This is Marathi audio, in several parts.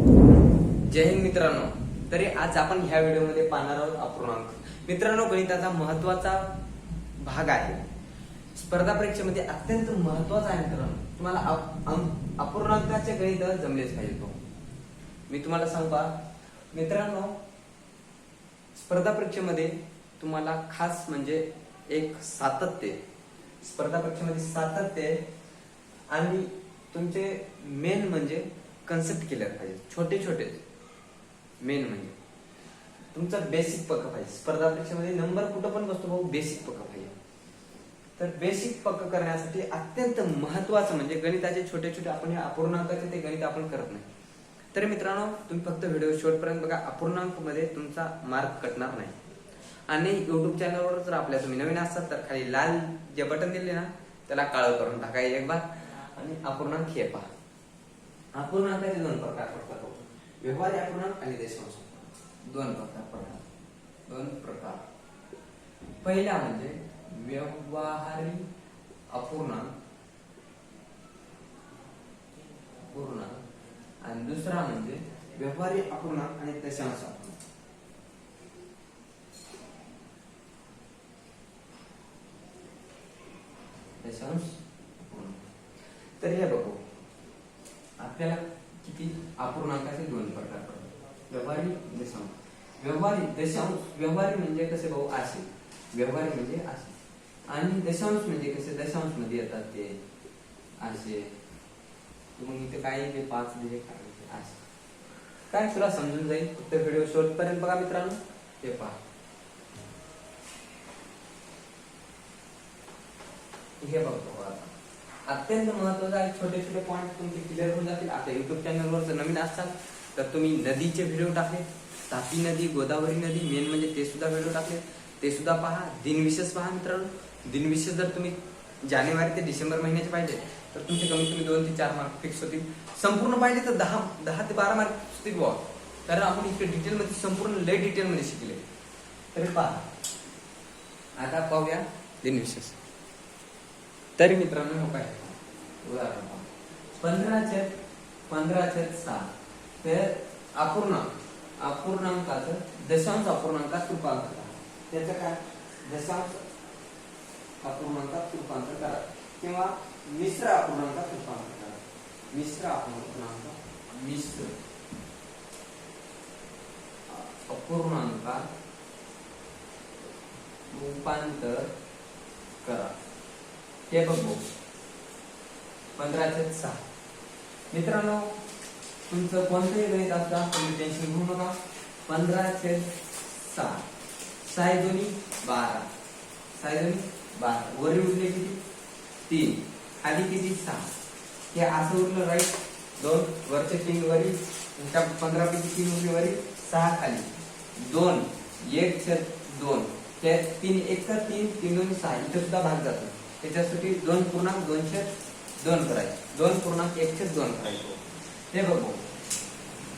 जय हिंद मित्रांनो. तरी आज आपण ह्या व्हिडिओमध्ये पाहणार आहोत अपूर्णांक. मित्रांनो गणिताचा महत्त्वाचा भाग आहे. स्पर्धा परीक्षेमध्ये अत्यंत महत्त्वाचा आहे मित्रांनो. तुम्हाला अपूर्णांकाचे गणित जमलेच पाहिजे तो. मी तुम्हाला सांगा मित्रांनो स्पर्धा परीक्षेमध्ये तुम्हाला खास म्हणजे एक सातत्य. स्पर्धा परीक्षेमध्ये सातत्य आणि तुमचे मेन म्हणजे कन्सेप्ट क्लिअर पाहिजे छोटे छोटे. मेन म्हणजे. तुमचा बेसिक पक्क पाहिजे. स्पर्धा परीक्षेमध्ये नंबर कुठं पण बसतो भाऊ बेसिक पक्का पाहिजे. तर बेसिक पक्क करण्यासाठी अत्यंत महत्वाचं म्हणजे गणिताचे छोटे छोटे आपण हे अपूर्णांकाचे ते गणित आपण करत नाही. तर मित्रांनो तुम्ही फक्त व्हिडिओ शेवटपर्यंत बघा. अपूर्णांकमध्ये तुमचा मार्क कटणार नाही. आणि युट्यूब चॅनलवर जर आपल्या तुम्ही नवीन असतात तर खाली लाल जे बटन दिले ना त्याला काळं करून टाका एक बार. आणि अपूर्णांक हे पहा. अपूर्णांकाचे दोन प्रकार पडतात हो. व्यवहारी अपूर्णांक आणि देशांश दोन प्रकार पडतात. दोन प्रकार. पहिला म्हणजे व्यवहारी अपूर्णांक अपूर्णांक आणि दुसरा म्हणजे व्यवहारी अपूर्णांक आणि दशांश अपूर्णांक दशांश तर हे बघू. आपल्याला किती अपूर्णांकाचे दोन प्रकार पडतात. व्यवहारी दशांश व्यवहारी दशांश व्यवहारी म्हणजे कसे भाऊ? असे व्यवहारी म्हणजे असे आणि दशांश म्हणजे कसे? दशांशमध्ये येतात ते असे मग इथे काही ते पाच दिले काय असे काय तुला समजून जाईल? फक्त व्हिडिओ शोधपर्यंत बघा मित्रांनो. ते पहा. हे बघतो आता. अत्यंत महत्वाचं आहे. छोटे छोटे पॉईंट तुमचे क्लिअर होऊन जातील. आपल्या युट्यूब चॅनलवर जर नवीन असतात तर तुम्ही नदीचे व्हिडिओ टाकले. तापी नदी गोदावरी नदी मेन म्हणजे ते सुद्धा व्हिडिओ टाकले. ते सुद्धा पहा. दिनविशेष पहा मित्रांनो. दिनविशेष जर तुम्ही जानेवारी ते डिसेंबर महिन्याचे पाहिजे तर तुमचे कमीत कमी दोन ते चार मार्क फिक्स होतील. संपूर्ण पाहिजे तर दहा दहा ते बारा मार्क होतील बुवा. कारण आपण इकडे डिटेलमध्ये संपूर्ण लय डिटेलमध्ये शिकले. तरी पहा. आता पाहूया दिनविशेष. तरी मित्रांनो हो काय उदाहरण पहा. पंधरा छेद पंधरा छेद सहा तर अपूर्णांक अपूर्णांकाचं दशांश अपूर्णांकात रूपांतर करा. त्याचं काय? दशांश अपूर्णांकात रूपांतर करा. किंवा मिश्र अपूर्णांकात रूपांतर करा. मिश्र अपूर्णांक मिश्र अपूर्णांकात रूपांतर करा. ते बघू. पंधराशे सहा. मित्रांनो तुमचं कोणतंही गणित असता तुम्ही टेन्शन घेऊ नका. पंधराशे सहा. साय दोन्ही बारा. साय दोन्ही बारा. वरी उरले किती? तीन. खाली किती? सहा. हे असं उरलं राईट दोन वरचे तीन वरी त्या पंधरा पैकी तीन उरले वरी सहा खाली. दोन. एक छेद दोन. त्या तीन एक तीन तीन दोन सहा. इथं सुद्धा भाग जातो. त्याच्यासाठी दोन पूर्णांक दोनशे दोन करायचे. दोन पूर्णांक एकशे दोन करायचे. ते बघू.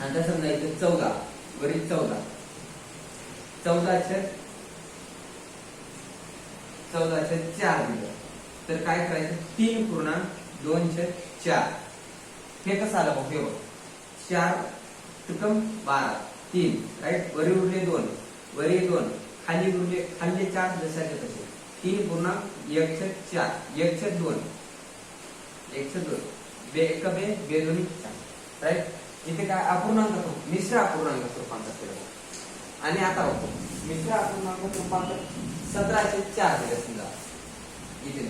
आता समजा इथे चौदा. वरील चौदा. चौदा छेद चौदा छेद चार दिलं. तर काय करायचं? तीन पूर्णांक दोन छेद चार. हे कसं आलं बघ? हे बघ. चार त्रिकम बारा. तीन राईट वरी उरले दोन. वरी दोन. खाली उरले खाली चार जशाचे तसे. तीन पूर्णांक एकशे चार. एकशे दोन. एक दोन बे एक बे बे दोन्ही राईट इथे काय अपूर्णांक मिश्र अपूर्णांक रूपांतर केलं. आणि आता होतो मिश्र अपूर्णांक रूपांतर सतराशे चार दिले समजा. इथे.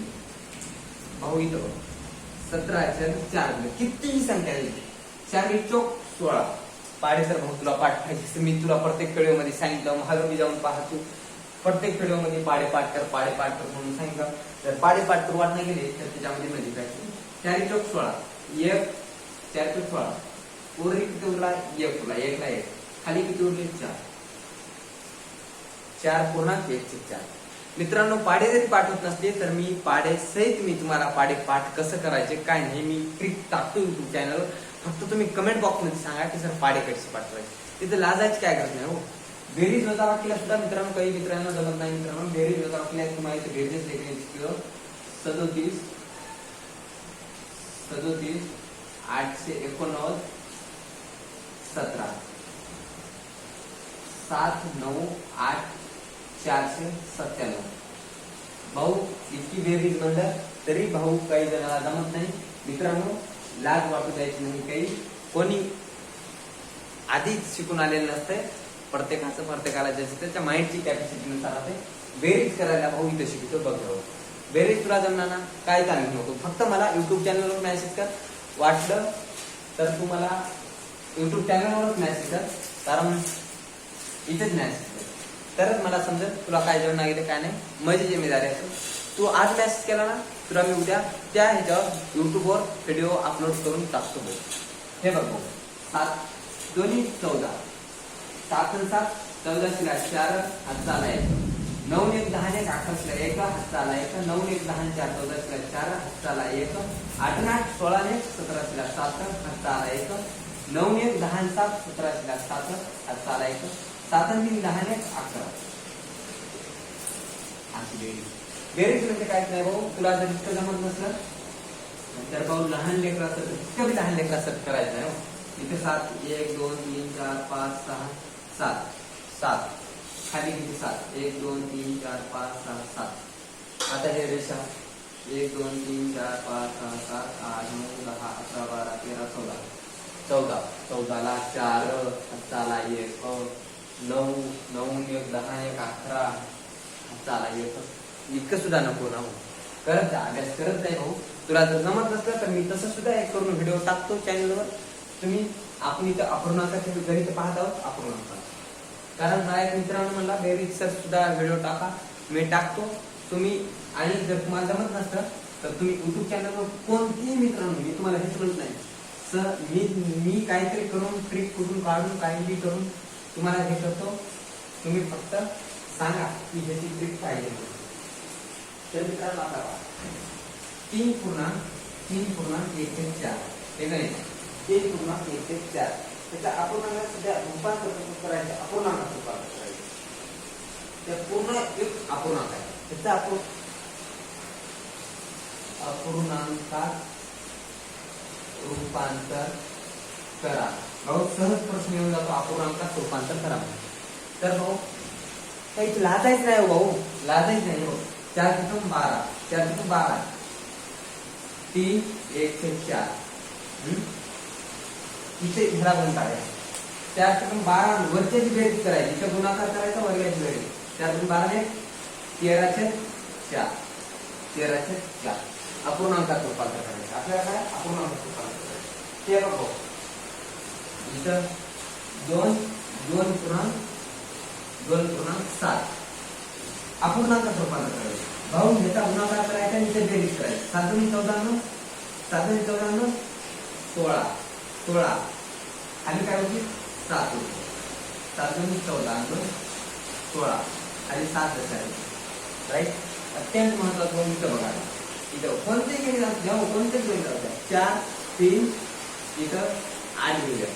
भाऊ इथं बघ. सतराशे चार दिले. कितीही संख्या दिली. चार चौक सोळा. पाडेसर भाऊ तुला पाठ पाहिजे मी तुला प्रत्येक व्हिडिओमध्ये सांगितलं. महाग मी जाऊन पाहतो प्रत्येक व्हिडिओमध्ये पाडे पाठ कर पाडे पाठ कर म्हणून सांगितलं. जर पाडे पाठ करू वाट नाही गेले तर त्याच्यामध्ये म्हणजे काय चारी चौक सोळा. एक चार चौक सोळा. उरली किती उरला? एक उरला. एकला एक. खाली किती उरले? चार. चार पूर्णांक एकशे चार. मित्रांनो पाडे जरी पाठवत नसले तर मी पाडे सहित मी तुम्हाला पाडे पाठ कसं करायचे काय नाही मी ट्रिक टाकतो युट्यूब चॅनलवर फक्त तुम्ही कमेंट बॉक्समध्ये सांगा की सर पाडे कसे पाठवायचे? तिथे लाजायची काय गरज नाही हो. बेरीज वजाबाकीला सुद्धा मित्रांनो काही मित्रांना जमत नाही. मित्रांनो बेरीज वजाबाकीला तुम्हाला इथे बेरीज देखील सदोतीस सदोतीस आठशे एकोणनव्वद सतरा. सात नऊ आठ चारशे सत्त्याण्णव. भाऊ इतकी बेरीज म्हणलं तरी भाऊ काही जणांना जमत नाही. मित्रांनो लाज वाटू द्यायची नाही काही. कोणी आधीच शिकून आलेलं नसतंय. प्रत्येकाचं प्रत्येकाला ज्याची त्याच्या माइंडची कॅपॅसिटीनुसार असते बेरीज करायला भाऊ इथं शिकतो बघ भाऊ. बेरीज तुला जमणार ना काय चालू नको. फक्त मला युट्यूब चॅनलवर मेसेज कर. वाटलं तर तू मला युट्यूब चॅनलवरच मेसेज कर. कारण इथेच मेसेज कर. तरच मला समजेल तुला काय जेवण गेले काय नाही. माझी जिम्मेदारी असेल तू आज मेसेज केला ना तुला मी उद्या त्या ह्याच्यावर युट्यूबवर व्हिडिओ अपलोड करून टाकतो बघ. हे बघ सात दोन्ही चौदा. सात सात चौदा चार हात आहे नऊ एक दहा एक अकरा एक हात एक नऊ एक दहा चार चौदा शिला चार हस्ताला एक आठ आठ सोळा एक सतरा सात हात एक नऊ एक दहा सात सतरा सात हात एक सात तीन दहा एक अकरा. अशी बेरीज बेरीज म्हणजे काहीच नाही भाऊ. तुला जर इतकं जमत नसलं तर भाऊ लहान लेकर असतं इतकं बी लहान लेकर असत करायचं नाही हो. इथे सात एक दोन तीन चार पाच सहा सात. सात. खाली किती सात. एक दोन तीन चार पाच सहा सात. आता हे रेषा. एक दोन तीन चार पाच सहा सात आठ नऊ दहा अकरा बारा तेरा चौदा. चौदा. चौदाला चार. चाला एक. नऊ नऊ एक दहा एक अकरा. चाला एक. इतकं सुद्धा नको ना करत जा. अभ्यास करत नाही भाऊ. तुला जर जमत नसलं तर मी तसं सुद्धा एक करून व्हिडिओ टाकतो चॅनलवर तुम्ही आपण इथं अपूर्णांकाचे गणित पाहत आहोत अपूर्णांक कारण मला एक मित्रांनो म्हणला बेरीज सर सुद्धा व्हिडिओ टाका मी टाकतो. तुम्ही आणि जर तुम्हाला जमत नसतं तर तुम्ही युट्यूब चॅनलवर कोणतीही मित्रांनो मी तुम्हाला हेच म्हणत नाही. सर मी मी काहीतरी करून ट्रिक कुठून काढून काहीतरी करून तुम्हाला हे करतो. तुम्ही फक्त सांगा की ह्याची ट्रिक पाहिजे तर मित्रांनो आता तीन पूर्णांक तीन पूर्णांक एक ते चार. हे गणित तीन पूर्णांक एक ते चार. त्याच्या अपूर्णांकात सध्या रूपांतर कसं करायचं अपूर्णांकात रूपांतर करायचं. त्या पूर्ण एक अपूर्णांक आहे. त्याचा आपण अपूर्णांकात रूपांतर करा. भाऊ सहज प्रश्न येऊन जातो अपूर्णांकात रूपांतर करा तर भाऊ काहीच लाजायच नाही हो भाऊ. लाजायच नाही हो. चार तिथून बारा. चार तिथून बारा. तीन एक ते चार? इथे घरा गुण काढायचा चार बारा वरच्याची बेरीज करायची. इथं गुणाकार करायचा वर्गाची बेरीज. त्यातून बारा एक तेराशे चार. तेराशे चार. अपूर्णांकात रूपांतर करायचं. आपल्याला काय? अपूर्णांकात रूपांतर करायचं. ते बघ. भाऊ. इथं दोन दोन पूर्णांक दोन पूर्णांक सात. अपूर्णांकात रूपांतर करायचं. भाऊ ह्याचा गुणाकार करायचा आणि इथे बेरीज करायची. सात दोन्ही चौदाण्णव सात चौदाण्णव सोळा. सोळा. खाली काय होती? सात होती. सात चौदा दोन सोळा. खाली सात दशा राईट अत्यंत महत्वाचं म्हणजे बघा. इथं कोणते गणित असू द्या कोणते कोणतेच गणित असू द्या. चार तीन इथं आठ गेले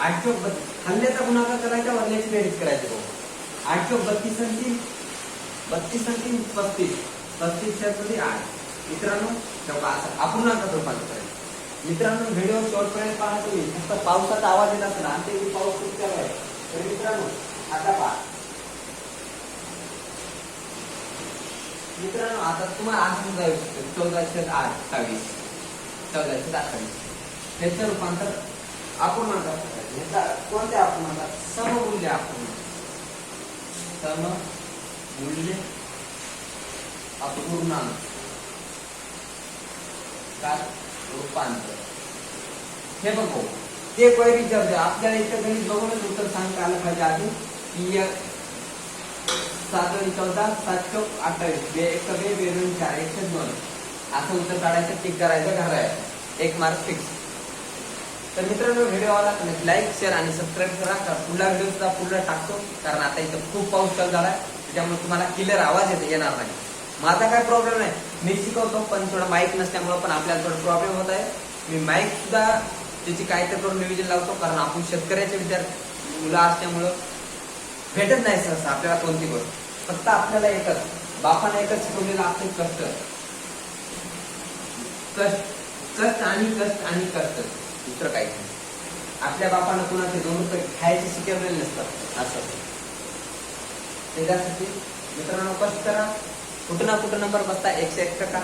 आठ चौक बत्तीस. हल्ल्याचा गुणाकार करायचा वरल्याची बेरीज करायची भाऊ आठ चौक बत्तीस आणि तीन. बत्तीस आणि तीन पस्तीस. पस्तीसमध्ये आठ. मित्रांनो तेव्हा आता अपूर्णांकात रूपांतर करायचं मित्रांनो व्हिडिओ शॉर्टपर्यंत पहा तुम्ही. फक्त पावसाचा आवाज येत असेल आमच्या इथे पाऊस खूप चालू आहे. तर मित्रांनो आता पहा. मित्रांनो आता तुम्हाला आज समजा येऊ शकतो चौदाशे आठ सव्वीस. चौदाशे अठ्ठावीस. ह्याचं रूपांतर अपूर्णांकात करायचं ह्याचा कोणत्या अपूर्णांकात सममूल्य अपूर्णांक सममूल्य अपूर्णांक. का रूपांतर. हे बघू ते पहिली विचारते आपल्याला इथं गणित बघूनच उत्तर सांगता आलं पाहिजे आधी. की या सात आणि चौदा सातशे अठ्ठावीस. बे एक बे बे दोन चार एकशे दोन. असं उत्तर काढायचं टिक करायचं घालायचं. एक मार्क फिक्स तर मित्रांनो व्हिडिओ आला लाईक शेअर आणि सबस्क्राईब करा. कारण पुढला व्हिडिओ सुद्धा पुढला टाकतो. कारण आता इथं खूप पाऊस चालू झाला त्याच्यामुळे तुम्हाला क्लिअर आवाज येत येणार नाही. माझा काय प्रॉब्लेम नाही मी शिकवतो पण थोडं माईक नसल्यामुळं पण आपल्याला थोडं प्रॉब्लेम होत आहे. मी माईक सुद्धा त्याची काय तर करून नियोजन लावतो कारण आपण शेतकऱ्याचे विद्यार्थी मुलं असल्यामुळं भेटत नाही सहसा आपल्याला कोणती गोष्ट. फक्त आपल्याला एकच बापाने एकच शिकवलेलं आपले कष्ट. कष्ट कष्ट आणि कष्ट आणि कष्ट. दुसरं काहीच नाही. आपल्या बापानं कुणाचे दोन रुपये खायचे शिकवलेले नसतात असं. त्याच्यासाठी मित्रांनो कष्ट करा कुठं ना कुठं नंबर बसता एकशे एक टक्का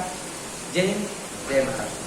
जय हिंद जय महाराष्ट्र